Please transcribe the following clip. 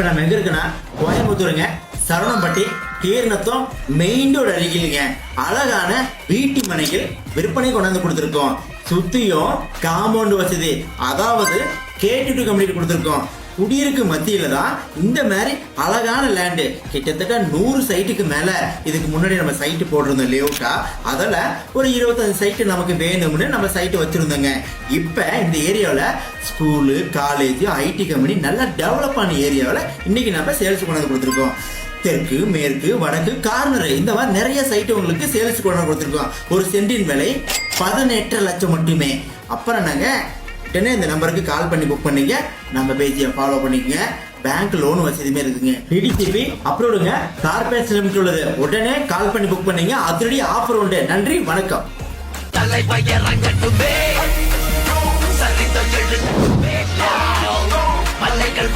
இப்போ நம்ம எங்க இருக்குன்னா கோயம்புத்தூருங்க. சரவணம்பட்டி கீர்ணத்தம் மெயின் ரோடு அருகிலுங்க. அழகான வீட்டு மனைகள் விற்பனை கொண்டாந்து கொடுத்துருக்கோம். சுத்தியும் காம்பவுண்ட் வசதி. அதாவது கேட்டு கம்ப்ளீட் கொடுத்துருக்கோம். குடியிருக்கு மத்தியில தான் இந்த மாதிரி அழகான லேண்டு கிட்டத்தட்ட நூறு சைட்டுக்கு மேல இதுக்கு முன்னாடி நம்ம சைட்டு போட்டிருந்தோம் லேவுட்டா அதில் ஒரு இருபத்தஞ்சு சைட்டு நமக்கு வேணும்னு நம்ம சைட்டு வச்சிருந்தோங்க. இப்போ இந்த ஏரியாவில் ஸ்கூலு காலேஜ் ஐடி கம்பெனி நல்லா டெவலப் ஆன ஏரியாவில் இன்னைக்கு நம்ம சேல்ஸ் கொண்டாந்து கொடுத்துருக்கோம். தெற்கு மேற்கு வடக்கு கார்னர் இந்த மாதிரி நிறைய சைட்டு உங்களுக்கு சேல்ஸ் கொண்டாந்து கொடுத்துருக்கோம். ஒரு சென்டின் விலை பதினெட்டு லட்சம் மட்டுமே. அப்புறம் நாங்கள் உடனே இந்த நம்பருக்கு கால் பண்ணி புக் பண்ணீங்க. நம்ம பேஜியை ஃபாலோ பண்ணிக்கங்க. பேங்க் லோன் வசதியுமே இருக்குங்க. டிடிசிபி அப்ரூவ்டுங்க கார்பரேட் லிமிட் உள்ளது. உடனே கால் பண்ணி புக் பண்ணீங்க. அதிரடி ஆஃபர் உண்டு. நன்றி வணக்கம். தலைவை இறங்கட்டுமே சரிந்த எழு மல்லைகள்